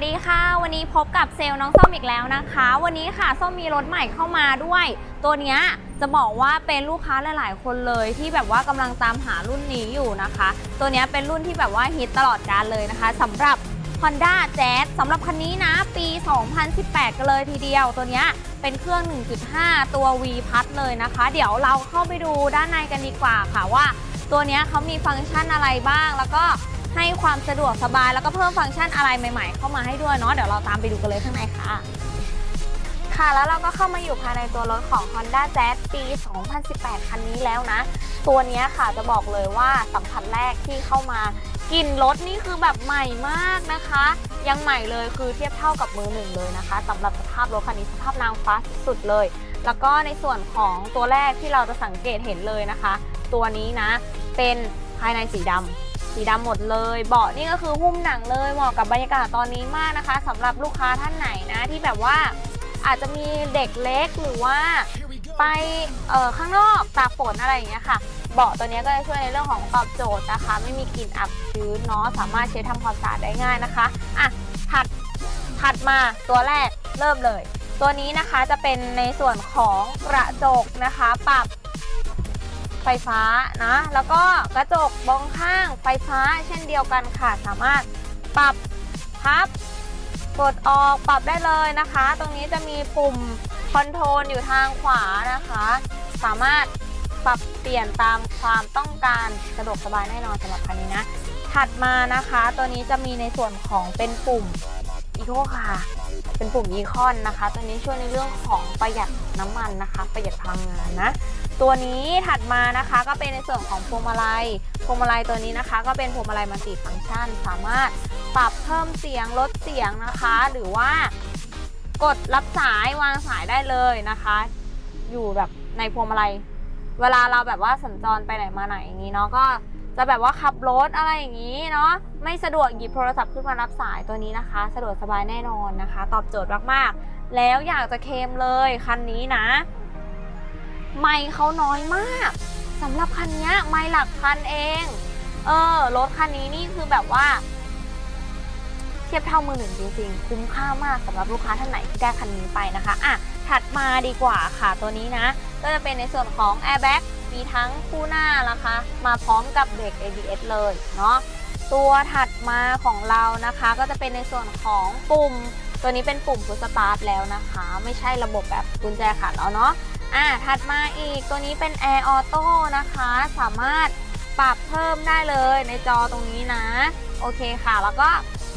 วันนี้พบกับเซลล์น้องส้มอีกแล้วนะคะ วันนี้ค่ะส้มมีรถใหม่เข้ามาด้วย ตัวเนี้ยจะบอกว่าเป็นลูกค้าหลาย ๆ คนเลยที่แบบว่ากำลังตามหารุ่นนี้อยู่นะคะ ตัวเนี้ยเป็นรุ่นที่แบบว่าฮิตตลอดกาลเลยนะคะสำหรับ Honda Jazz สำหรับคันนี้นะปี 2018 กันเลยทีเดียว ตัวเนี้ยเป็นเครื่อง 1.5 ตัว V พัดเลยนะคะ เดี๋ยวเราเข้าไปดูด้านในกันดีกว่าค่ะว่า ตัวเนี้ยเขามีฟังก์ชันอะไรบ้างแล้วก็ ให้ความสะดวกสบายแล้วก็เพิ่มฟังก์ชันอะไรใหม่ ๆ เข้ามาให้ด้วยเนาะเดี๋ยวเราตามไปดูกันเลยข้างในค่ะ ค่ะแล้วเราก็เข้ามาอยู่ภายในตัวรถของ Honda Jazz ปี 2018 คันนี้แล้วนะ ตัวนี้ค่ะจะบอกเลยว่าสัมผัสแรกที่เข้ามากลิ่นรถนี่คือแบบใหม่มากนะคะ ยังใหม่เลยคือเทียบเท่ากับมือหนึ่งเลยนะคะสำหรับสภาพรถคันนี้สภาพนางฟ้าสุดๆเลย แล้วก็ในส่วนของตัวแรกที่เราจะสังเกตเห็นเลยนะคะ ตัวนี้นะเป็นภายในสีดำ สีดำหมดเลย เบาะนี่ก็คือหุ้มหนังเลยเหมาะกับบรรยากาศตอนนี้มากนะคะสำหรับลูกค้าท่านไหนนะที่แบบว่าอาจจะมีเด็กเล็กหรือว่าไปเออข้างนอกตากฝนอะไรอย่างเงี้ยค่ะเบาะตัวนี้ก็จะช่วยในเรื่องของตอบโจทย์นะคะ ไม่มีกลิ่นอับชื้นเนาะสามารถเช็ดทำความสะอาดได้ง่ายนะคะอะถัดถัดมาตัวแรกเริ่มเลย ตัวนี้นะคะจะเป็นในส่วนของกระจกนะคะ ปรับ ไฟฟ้านะ แล้วก็กระจกมองข้างไฟฟ้าเช่นเดียวกันค่ะ สามารถปรับพับกดออกปรับได้เลยนะคะ ตรงนี้จะมีปุ่มคอนโทรลอยู่ทางขวานะคะ สามารถปรับเปลี่ยนตามความต้องการสะดวกสบายแน่นอนสำหรับคันนี้นะ ถัดมานะคะ ตัวนี้จะมีในส่วนของเป็นปุ่มอีโคค่ะ เป็นปุ่มอีคอนนะคะ ตัวนี้ช่วยในเรื่องของประหยัดน้ำมันนะคะ ประหยัดพลังงานนะ ตัวนี้ถัดมานะคะก็เป็นในส่วนของพวงมาลัย พวงมาลัยตัวนี้นะคะ ก็เป็นพวงมาลัยมัลติฟังก์ชัน สามารถปรับเพิ่มเสียงลดเสียงนะคะ หรือว่ากดรับสายวางสายได้เลยนะคะ อยู่แบบในพวงมาลัย เวลาเราแบบว่าสัญจรไปไหนมาไหนอย่างนี้เนาะก็ จะแบบว่าขับรถอะไรอย่างนี้เนาะไม่สะดวกหยิบโทรศัพท์ขึ้นมารับสายตัวนี้นะคะ สะดวกสบายแน่นอนนะคะ ตอบโจทย์มากๆ แล้วอยากจะเคมเลยคันนี้นะ ไม่เขาน้อยมากสำหรับคันนี้ไม่หลักพันเอง เออรถคันนี้นี่คือแบบว่า เทียบเท่ามือหนึ่งจริงๆ คุ้มค่ามากสำหรับลูกค้าท่านไหนที่ได้คันนี้ไปนะคะอะถัดมาดีกว่าค่ะตัวนี้นะ ก็จะเป็นในส่วนของ Airbag มีทั้งคู่หน้านะคะ มาพร้อมกับเบรก ABS เลยเนาะตัวถัดมาของเรานะคะ ก็จะเป็นในส่วนของปุ่ม ตัวนี้เป็นปุ่มพุชสตาร์ทแล้วนะคะ ไม่ใช่ระบบแบบกุญแจขัดแล้วเนาะอะถัดมาอีกตัวนี้เป็น Air Auto นะคะ สามารถปรับเพิ่มได้เลยในจอตรงนี้นะ โอเคค่ะ แล้วก็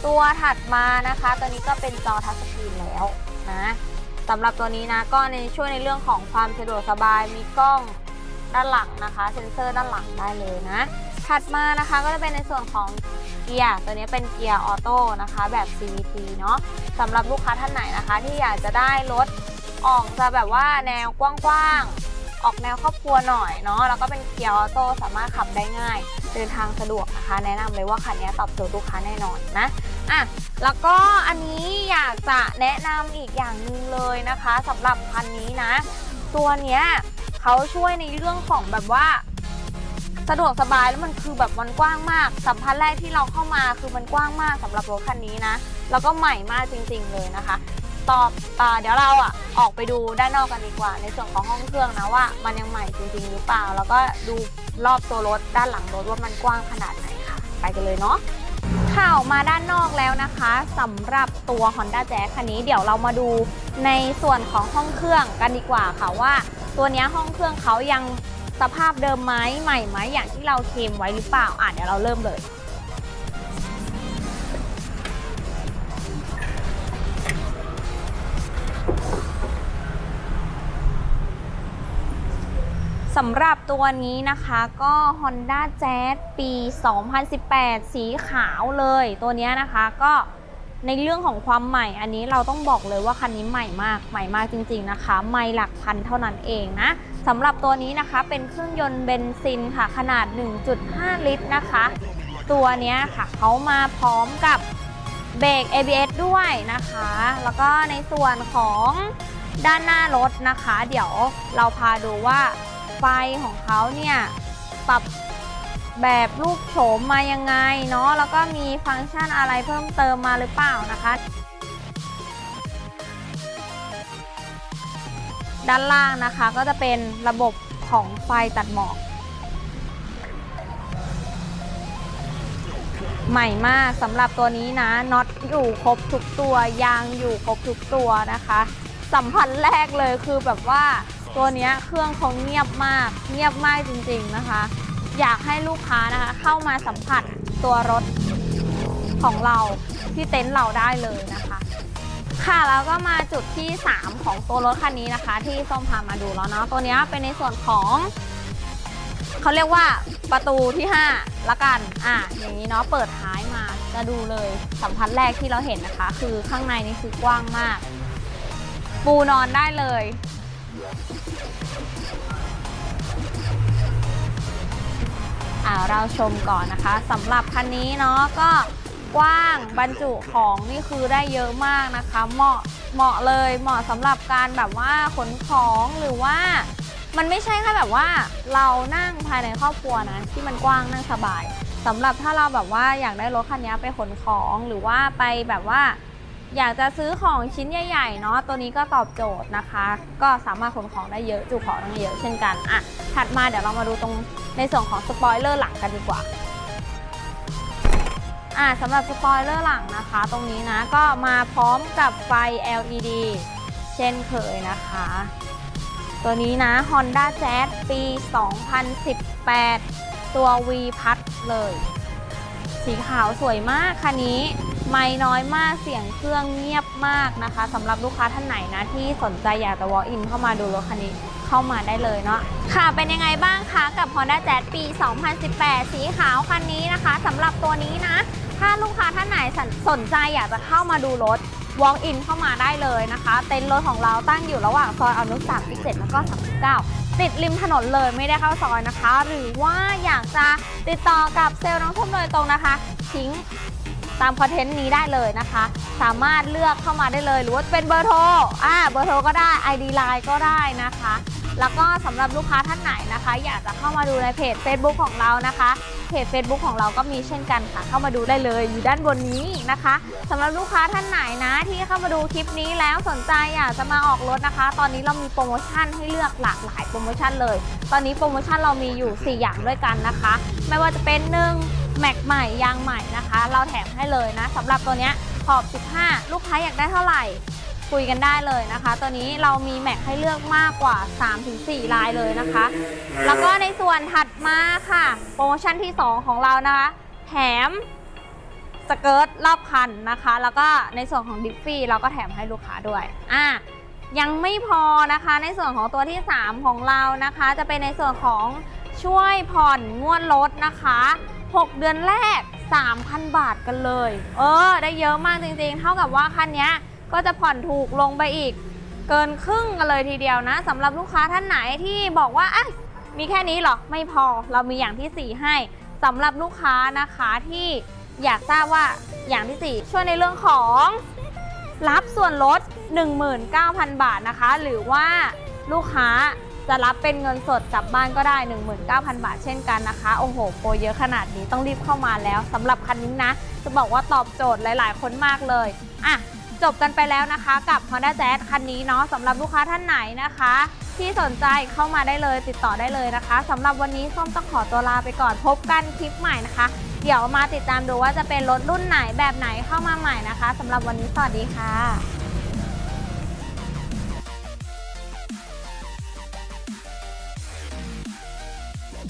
ตัวถัดมานะคะ ตัวนี้ก็เป็นจอทัชสกรีนแล้วนะสำหรับตัวนี้นะก็ในช่วยในเรื่องของความสะดวกสบายมีกล้อง ด้านหลังนะคะ เซ็นเซอร์ด้านหลังได้เลยนะ ถัดมานะคะก็จะเป็นในส่วนของเกียร์ตัวนี้เป็นเกียร์ออโต้นะคะแบบ CVT เนาะสำหรับลูกค้าท่านไหนนะคะ ที่อยากจะได้รถออกจะแบบว่าแนวกว้างๆ ออกแนวครอบครัวหน่อยเนาะแล้วก็เป็นเกียร์ออโต้สามารถขับได้ง่าย เดินทางสะดวกนะคะ แนะนำเลยว่าคันนี้ตอบโจทย์ลูกค้าแน่นอนนะอะแล้วก็อันนี้อยากจะแนะนำอีกอย่างหนึ่งเลยนะคะสำหรับคันนี้นะ ตัวเนี้ย เขาช่วยในเรื่องของแบบว่า สะดวกสบายแล้วมันคือแบบมันกว้างมาก สัมผัสแรกที่เราเข้ามาคือมันกว้างมากสำหรับรถคันนี้นะ แล้วก็ใหม่มากจริง ๆ เลยนะคะตอบเดี๋ยวเราอะออกไปดูด้านนอกกันดีกว่า ในส่วนของห้องเครื่องนะว่า มันยังใหม่จริง ๆ หรือเปล่า แล้วก็ดูรอบตัวรถด้านหลังรถว่ามันกว้างขนาดไหนค่ะ ไปกันเลยเนาะข่าวมาด้านนอกแล้วนะคะสำหรับตัว Honda Jazz คันนี้เดี๋ยวเรามาดูในส่วนของห้องเครื่องกันดีกว่าค่ะว่า ตัวนี้ห้องเครื่องเขายังสภาพเดิมไหมใหม่ไหมอย่างที่เราเคมไว้หรือเปล่าอะเดี๋ยวเราเริ่มเลยสำหรับตัวนี้นะคะก็ Honda Jazz ปี 2018 สีขาวเลย ตัวนี้นะคะก็ ในเรื่องของความใหม่อันนี้เราต้องบอกเลยว่าคันนี้ใหม่มากใหม่มากจริงๆนะคะ ไม่หลักพันเท่านั้นเองนะสำหรับตัวนี้นะคะเป็นเครื่องยนต์เบนซินค่ะ ขนาด 1.5 ลิตรนะคะ ตัวนี้ค่ะเขามาพร้อมกับเบรก ABS ด้วยนะคะ แล้วก็ในส่วนของด้านหน้ารถนะคะ เดี๋ยวเราพาดูว่าไฟของเขาเนี่ยปรับ แบบรูปโฉมมายังไงเนาะแล้วก็มีฟังก์ชันอะไรเพิ่มเติมมาหรือเปล่านะคะ ด้านล่างนะคะก็จะเป็นระบบของไฟตัดหมอกใหม่มากสำหรับตัวนี้นะน็อตอยู่ครบทุกตัวยางอยู่ครบทุกตัวนะคะ สัมผัสแรกเลยคือแบบว่าตัวนี้เครื่องเขาเงียบมาก เงียบมากจริงๆนะคะ อยากให้ลูกค้านะคะเข้ามาสัมผัสตัวรถของเราที่เต็นท์เราได้เลยนะคะ ค่ะแล้วก็มาจุดที่ 3 ของตัวรถคันนี้นะคะ ที่ส้มพามาดูแล้วเนาะตัวเนี้ยเป็นในส่วนของเขาเรียกว่าประตูที่ 5 ละกัน อะ อย่างนี้เนาะ เปิดท้ายมา จะดูเลยสัมผัสแรกที่เราเห็นนะคะ คือข้างในนี่คือกว้างมาก ปูนอนได้เลย อ่าเราชมก่อนนะคะสำหรับคันนี้เนาะก็กว้างบรรจุของนี่คือได้เยอะมากนะคะ เหมาะเหมาะเลยเหมาะสำหรับการแบบว่าขนของหรือว่า มันไม่ใช่แค่แบบว่าเรานั่งภายในครอบครัวนะที่มันกว้างนั่งสบายสำหรับถ้าเราแบบว่าอยากได้รถคันนี้ไปขนของหรือว่าไปแบบว่า อยากจะซื้อของชิ้นใหญ่ๆเนาะตัวนี้ก็ตอบโจทย์นะคะ ก็สามารถขนของได้เยอะจุของได้เยอะเช่นกันอะถัดมาเดี๋ยวเรามาดูตรงในส่วนของสปอยเลอร์หลังกันดีกว่าอ่าสำหรับสปอยเลอร์หลังนะคะ ตรงนี้นะก็มาพร้อมกับไฟ LED เช่นเคยนะคะ ตัวนี้นะ Honda Jazz ปี 2018 ตัว V พัดเลย สีขาวสวยมากคันนี้ ไม่น้อยมากเสียงเครื่องเงียบมากนะคะสำหรับลูกค้าท่านไหนนะที่สนใจอยากจะ walk in เข้ามาดูรถคันนี้เข้ามาได้เลยเนาะค่ะเป็นยังไงบ้างคะกับ Honda Jazz ปี 2018 สีขาวคันนี้นะคะสำหรับตัวนี้นะ ถ้าลูกค้าท่านไหนสนสนใจอยากจะเข้ามาดูรถ walk in เข้ามาได้เลยนะคะ เต็นท์รถของเราตั้งอยู่ระหว่างซอยอนุสาวรีย์7แล้วก็ 39 ติดริมถนนเลยไม่ได้เข้าซอยนะคะ หรือว่าอยากจะติดต่อกับเซลล์น้องทุ่มโดยตรงนะคะ ทิ้ง ตามคอนเทนต์นี้ได้เลยนะคะ สามารถเลือกเข้ามาได้เลย หรือว่าเป็นเบอร์โทรอ่าเบอร์โทรก็ได้ ID Line ก็ได้นะคะ แล้วก็สำหรับลูกค้าท่านไหนนะคะ อยากจะเข้ามาดูในเพจ Facebook ของเรานะคะเพจ Facebook ของเราก็มีเช่นกันค่ะ เข้ามาดูได้เลยอยู่ด้านบนนี้นะคะสำหรับลูกค้าท่านไหนนะที่เข้ามาดูคลิปนี้แล้วสนใจอยากจะมาออกรถนะคะ ตอนนี้เรามีโปรโมชั่นให้เลือกหลากหลายโปรโมชั่นเลย ตอนนี้โปรโมชั่นเรามีอยู่ 4 อย่างด้วยกันนะคะ ไม่ว่าจะเป็น 1 แม็กใหม่ยางใหม่นะคะ เราแถมให้เลยนะสำหรับตัวเนี้ยขอบ 15 ลูกค้าอยากได้เท่าไหร่คุยกันได้เลยนะคะ ตัวนี้เรามีแม็กให้เลือกมากกว่า 3-4 ลายเลยนะคะ แล้วก็ในส่วนถัดมาค่ะ โปรโมชั่นที่ 2 ของเรานะคะ แถมสเกิร์ตรอบคันนะคะ แล้วก็ในส่วนของดิฟฟี่เราก็แถมให้ลูกค้าด้วยอะยังไม่พอนะคะในส่วนของตัวที่ 3 ของเรานะคะ จะเป็นในส่วนของช่วยผ่อนงวดรถนะคะ 6 เดือนแรก 3,000 บาทกันเลย เออ ได้เยอะมากจริงๆ เท่ากับว่าคันนี้ก็จะผ่อนถูกลงไปอีก เกินครึ่งกันเลยทีเดียวนะสำหรับลูกค้าท่านไหนที่บอกว่าอะมีแค่นี้เหรอ ไม่พอเรามีอย่างทีสี่ 4 ให้สำหรับลูกค้านะคะที่อยากทราบว่าอย่างที่ 4 ช่วยในเรื่องของรับส่วนลด 19,000 บาทนะคะ หรือว่าลูกค้า จะรับเป็นเงินสดกลับบ้านก็ได้ 19,000 บาทเช่นกันนะคะ โอ้โห โปรเยอะขนาดนี้ต้องรีบเข้ามาแล้วสำหรับคันนี้นะ จะบอกว่าตอบโจทย์หลาย ๆ คนมากเลยอะจบกันไปแล้วนะคะกับ Honda Jazz คันนี้เนาะสำหรับลูกค้าท่านไหนนะคะ ที่สนใจเข้ามาได้เลยติดต่อได้เลยนะคะสำหรับวันนี้ส้มต้องขอตัวลาไปก่อนพบกันคลิปใหม่นะคะ เดี๋ยวมาติดตามดูว่าจะเป็นรถรุ่นไหนแบบไหนเข้ามาใหม่นะคะสำหรับวันนี้สวัสดีค่ะ